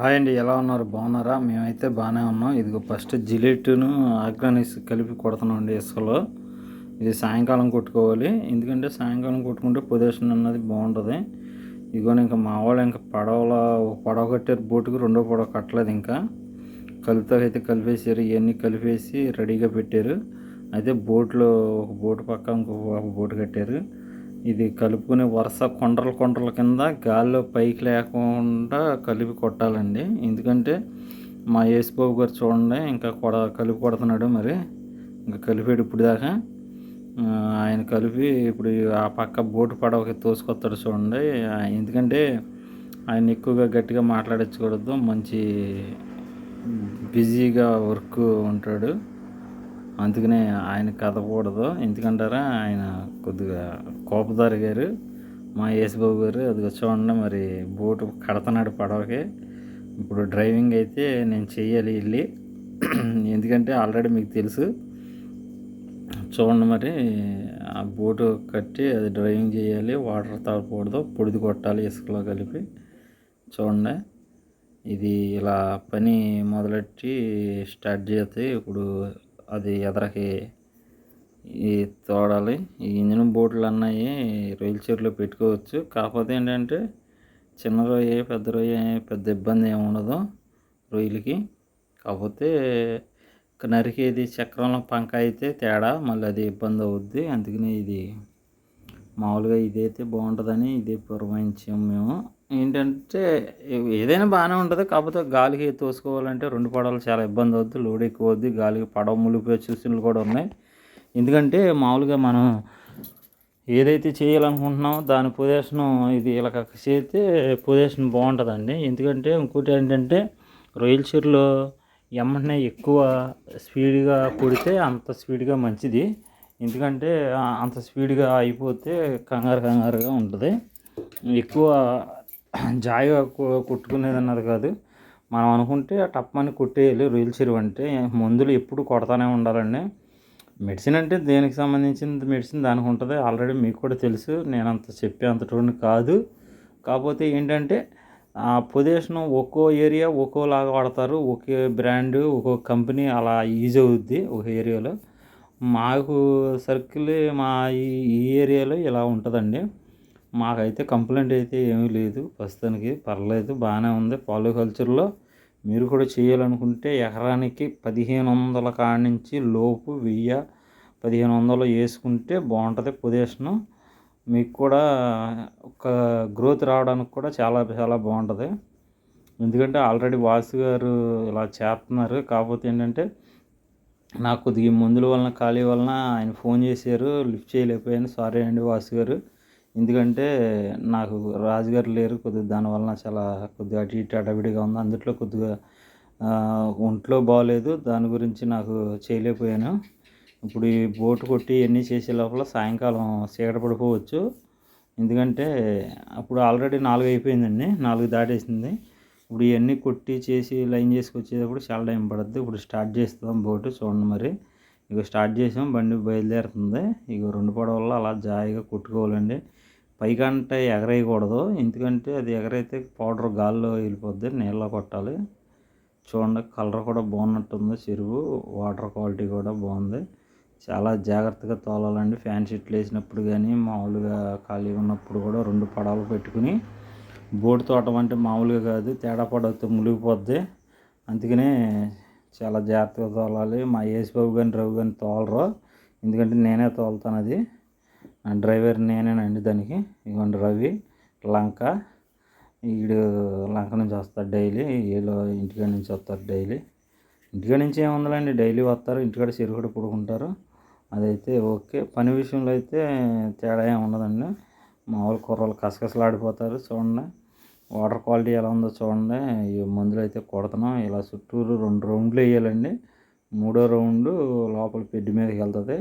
Hi అండి ఎలా ఉన్నారు? బాగున్నారా? మేమైతే బాగానే ఉన్నాం. ఇదిగో ఫస్ట్ జిలెట్ను ఆక్రానిస్ కలిపి కొడుతున్నాం అండి ఇసుకలో. ఇది సాయంకాలం కొట్టుకోవాలి. ఎందుకంటే సాయంకాలం కొట్టుకుంటే పొజిషన్ అన్నది బాగుంటుంది. ఇదిగో ఇంకా మా వాళ్ళు ఇంకా పడవలో ఒక పడవ కట్టారు బోటుకు రెండో పడవ కట్టలేదు ఇంకా. కలుపుతో అయితే కలిపేసారు ఇవన్నీ కలిపేసి రెడీగా పెట్టారు. అయితే బోట్లో ఒక బోటు పక్క ఇంకొక బోటు కట్టారు. ఇది కలుపుకునే వరుస కొండల కొండల కింద గాల్లో పైకి లేకుండా కలిపి కొట్టాలండి. ఎందుకంటే మా యేసుబాబు గారు చూడండి ఇంకా కొడ కలిపి కొడుతున్నాడు మరి. ఇంకా కలిపాడు ఇప్పుడు దాకా. ఆయన కలిపి ఇప్పుడు ఆ పక్క బోటు పడవకి తోసుకొస్తాడు చూడండి. ఎందుకంటే ఆయన ఎక్కువగా గట్టిగా మాట్లాడించకూడదు మంచి బిజీగా వర్క్ ఉంటాడు. అందుకనే ఆయన కదపకూడదు ఎందుకంటారా ఆయన కొద్దిగా కోపదారి గారు మా యేసుబాబు గారు అది చూడండి మరి బోటు కడతన్నాడు పడవకి. ఇప్పుడు డ్రైవింగ్ అయితే నేను చేయాలి వెళ్ళి. ఎందుకంటే ఆల్రెడీ మీకు తెలుసు. చూడండి మరి ఆ బోటు కట్టి అది డ్రైవింగ్ చేయాలి వాటర్ తాగకూడదు పొడిది కొట్టాలి ఇసుకలో కలిపి. చూడండి ఇది ఇలా పని మొదలెట్టి స్టార్ట్ చేస్తే ఇప్పుడు అది ఎదరకి ఈ తోడాలి. ఈ ఇంజన్ బోట్లు అన్నాయి రొయ్యల చీరలో పెట్టుకోవచ్చు. కాకపోతే ఏంటంటే చిన్న రొయ్య పెద్ద రొయ్య పెద్ద ఇబ్బంది ఏమి ఉండదు రొయ్యలకి. కాకపోతే నరికేది చక్రంలో పంక అయితే తేడా మళ్ళీ అది ఇబ్బంది అవుద్ది. అందుకని ఇది మామూలుగా ఇదైతే బాగుంటుందని ఇది పురమాయించాము మేము. ఏంటంటే ఏదైనా బాగానే ఉంటుంది. కాకపోతే గాలికి తోసుకోవాలంటే రెండు పడవలు చాలా ఇబ్బంది అవుద్ది. లోడ్ ఎక్కువ అవుద్ది గాలికి పడవ మునిగిపోయే సూచనలు కూడా ఉన్నాయి. ఎందుకంటే మామూలుగా మనం ఏదైతే చేయాలనుకుంటున్నామో దాని పొజిషన్ ఇది ఇలా చేస్తే పొజిషన్ బాగుంటుందండి. ఎందుకంటే ఇంకోటి ఏంటంటే రొయ్యల చీరలో ఎమ్మటనే ఎక్కువ స్పీడ్గా కొడితే అంత స్పీడ్గా మంచిది. ఎందుకంటే అంత స్పీడ్గా అయిపోతే కంగారు కంగారుగా ఉంటుంది. ఎక్కువ జాయిగా కొట్టుకునేది అన్నది కాదు. మనం అనుకుంటే టప్పని కొట్టేయాలి రొయ్యల చెరువు అంటే మందులు ఎప్పుడు కొడతానే ఉండాలండి. మెడిసిన్ అంటే దేనికి సంబంధించిన మెడిసిన్? దానికి ఉంటుంది. ఆల్రెడీ మీకు కూడా తెలుసు. నేను అంత చెప్పే అంత కాదు. కాకపోతే ఏంటంటే ఆ పొజిషన్ ఒక్కో ఏరియా ఒక్కోలాగా వాడతారు. ఒకే బ్రాండ్ ఒక్కో కంపెనీ అలా యూజ్ అవుద్ది ఒక ఏరియాలో. మాకు సర్కిల్ మా ఈ ఏరియాలో ఇలా ఉంటుందండి. మాకైతే కంప్లైంట్ అయితే ఏమీ లేదు. ప్రస్తుతానికి పర్లేదు బాగానే ఉంది. పాలు కల్చర్లో మీరు కూడా చేయాలనుకుంటే ఎకరానికి పదిహేను వందల కాడ నుంచి లోపు వెయ్యి పదిహేను వందలు వేసుకుంటే బాగుంటుంది. పొజిషను మీకు కూడా ఒక గ్రోత్ రావడానికి కూడా చాలా చాలా బాగుంటుంది. ఎందుకంటే ఆల్రెడీ వాసు గారు ఇలా చేస్తున్నారు. కాకపోతే ఏంటంటే నాకు కొద్దిగా ఈ మందుల వలన ఖాళీ వలన ఆయన ఫోన్ చేశారు లిఫ్ట్ చేయలేకపోయాను. సారీ అండి వాసు గారు. ఎందుకంటే నాకు రాజుగారు లేరు కొద్దిగా దానివలన చాలా కొద్దిగా అటు ఇటు అడవిడిగా ఉంది. అందుట్లో కొద్దిగా ఒంట్లో బాగాలేదు దాని గురించి నాకు చేయలేకపోయాను. ఇప్పుడు ఈ బోటు కొట్టి ఇవన్నీ చేసే లోపల సాయంకాలం చీకట పడిపోవచ్చు. ఎందుకంటే అప్పుడు ఆల్రెడీ నాలుగు అయిపోయిందండి. నాలుగు దాటేసింది. ఇప్పుడు ఇవన్నీ కొట్టి చేసి లైన్ చేసుకొచ్చేటప్పుడు చాలా టైం పడుద్ది. ఇప్పుడు స్టార్ట్ చేస్తాం బోటు చూడండి మరి. ఇక స్టార్ట్ చేసాం బండి బయలుదేరుతుంది. ఇక రెండు పడవల్లో అలా జాయిగా కొట్టుకోవాలండి. పైకంటే ఎగరేయకూడదు. ఎందుకంటే అది ఎగరైతే పౌడర్ గాల్లో వెళ్ళిపోద్ది నీళ్ళలో కొట్టాలి. చూడండి కలర్ కూడా బాగున్నట్టుంది చెరువు వాటర్ క్వాలిటీ కూడా బాగుంది. చాలా జాగ్రత్తగా తోలాలండి. ఫ్యాన్ షీట్లు వేసినప్పుడు కానీ మామూలుగా ఖాళీ ఉన్నప్పుడు కూడా రెండు పడవలు పెట్టుకుని బోటు తోటం అంటే మామూలుగా కాదు తేడా పడవతో మునిగిపోద్ది. అందుకనే చాలా జాగ్రత్తగా తోలాలి. మా యేసుబాబు కానీ రవి కానీ తోలరు. ఎందుకంటే నేనే తోలుతాను అది డ్రైవర్ నేనేనండి దానికి. ఇదిగోండి రవి లంక. ఈడు లంక నుంచి వస్తాడు డైలీ. వీళ్ళు ఇంటికాడ నుంచి వస్తారు డైలీ. ఇంటికాడ నుంచి ఏముందండి డైలీ వస్తారు. ఇంటికాడ చెరుకుడ పుడుకుంటారు. అదైతే ఓకే. పని విషయంలో అయితే తేడా ఏమి ఉండదండి. మామూలు కుర్రలు కసకసలాడిపోతారు చూడండి. వాటర్ క్వాలిటీ ఎలా ఉందో చూడండి. ఈ మందులు అయితే కొడుతున్నాం. ఇలా చుట్టూరు రెండు రౌండ్లు వేయాలండి. మూడో రౌండ్ లోపల పెడ్డి మీదకి వెళ్తుంది.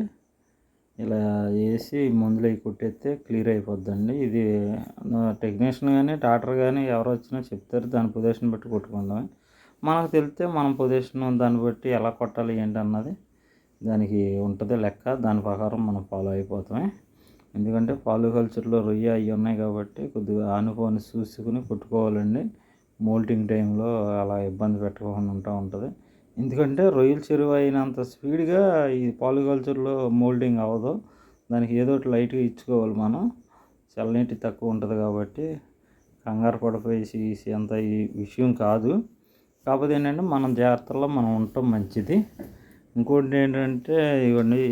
ఇలా వేసి మందులు అవి కొట్టేస్తే క్లియర్ అయిపోద్దండి. ఇది టెక్నీషియన్ కానీ డాక్టర్ కానీ ఎవరు వచ్చినా చెప్తారు దాని పొజిషన్ బట్టి కొట్టుకుందాం. మనకు తెలిస్తే మనం పొజిషన్ దాన్ని బట్టి ఎలా కొట్టాలి ఏంటి అన్నది దానికి ఉంటుంది లెక్క. దాని ప్రకారం మనం ఫాలో అయిపోతామే. ఎందుకంటే పాలు కల్చర్లో రొయ్య అవి ఉన్నాయి కాబట్టి కొద్దిగా ఆనుకొని చూసుకుని కొట్టుకోవాలండి. మోల్టింగ్ టైంలో అలా ఇబ్బంది పెట్టకుండా ఉంటా ఉంటుంది. ఎందుకంటే రొయ్యల చెరువు అయినంత స్పీడ్గా ఈ పాలికల్చర్లో మోల్డింగ్ అవ్వదు. దానికి ఏదో ఒకటి లైట్గా ఇచ్చుకోవాలి మనం. చల్లనీటి తక్కువ ఉంటుంది కాబట్టి కంగారు పడిపోయేసి అంత ఈ విషయం కాదు. కాకపోతే ఏంటంటే మనం జాగ్రత్తలో మనం ఉండటం మంచిది. ఇంకోటి ఏంటంటే ఇవన్నీ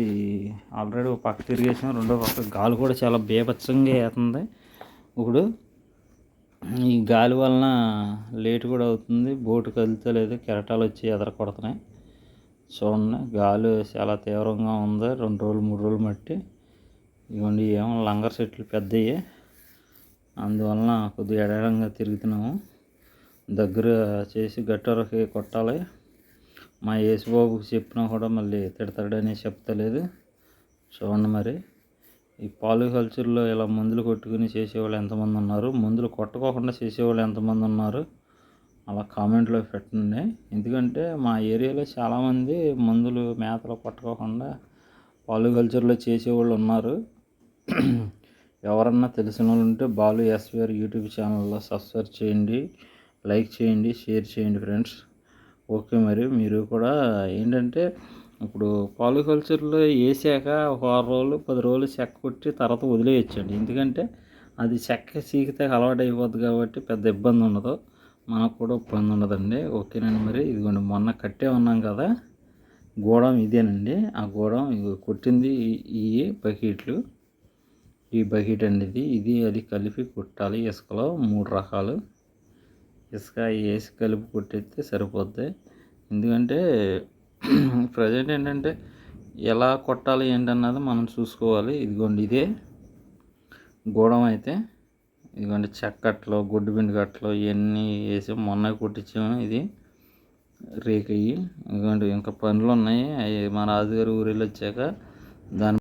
ఆల్రెడీ ఒక పక్క తిరిగేసాం రెండో పక్క గాలి కూడా చాలా బీభత్సంగా వేస్తుంది. ఇప్పుడు ఈ గాలి వలన లేట్ కూడా అవుతుంది. బోటు కదులుతలేదు కెరటాలు వచ్చి ఎదర కొడుతున్నాయి చూడండి గాలి చాలా తీవ్రంగా ఉంది. రెండు రోజులు మూడు రోజులు మట్టి. ఇవ్వండి ఏమో లంగర్ సెట్లు పెద్దవి అందువలన కొద్దిగా ఎడరంగా తిరుగుతున్నాము. దగ్గర చేసి గట్టరకి కొట్టాలి. మా యేసుబాబుకి చెప్పినా కూడా మళ్ళీ తిడతాడని చెప్తలేదు. చూడండి మరి. ఈ పాలికల్చర్లో ఇలా మందులు కొట్టుకుని చేసేవాళ్ళు ఎంతమంది ఉన్నారు? మందులు కొట్టుకోకుండా చేసేవాళ్ళు ఎంతమంది ఉన్నారు? అలా కామెంట్లో పెట్టండి. ఎందుకంటే మా ఏరియాలో చాలామంది మందులు మేతలు కొట్టుకోకుండా పాలికల్చర్లో చేసేవాళ్ళు ఉన్నారు. ఎవరన్నా తెలిసిన వాళ్ళు ఉంటే బాలు ఎస్విఆర్ యూట్యూబ్ ఛానల్లో సబ్స్క్రైబ్ చేయండి లైక్ చేయండి షేర్ చేయండి ఫ్రెండ్స్. ఓకే మరి మీరు కూడా ఏంటంటే ఇప్పుడు పాలికల్చర్లో వేసాక ఒక వారం రోజులు పది రోజులు చెక్క కొట్టి తర్వాత వదిలేయచ్చండి. ఎందుకంటే అది చెక్క చీకితే అలవాటు అయిపోద్ది కాబట్టి పెద్ద ఇబ్బంది ఉండదు. మనకు కూడా ఇబ్బంది ఉండదండి. ఓకేనండి మరి. ఇదిగోండి మొన్న కట్టే ఉన్నాం కదా గోడం ఇదేనండి. ఆ గోడం కొట్టింది ఈ- బకెట్లు. ఈ బకెట్ అండి ఇది. ఇది అది కలిపి కుట్టాలి ఇసుకలో మూడు రకాలు. ఇసుక వేసి కలిపి కొట్టేస్తే సరిపోద్ది. ఎందుకంటే ప్రజెంట్ ఏంటంటే ఎలా కొట్టాలి ఏంటన్నది మనం చూసుకోవాలి. ఇదిగోండి ఇదే గోడం అయితే. ఇదిగోండి చెక్కట్లో గుడ్డు పిండి కట్టలు ఇవన్నీ వేసి మొన్న కుట్టించాము ఇది. రేకయ్యి ఇదిగోండి ఇంకా పనులు ఉన్నాయి. అవి మా రాజుగారి ఊరిలో వచ్చాక దాని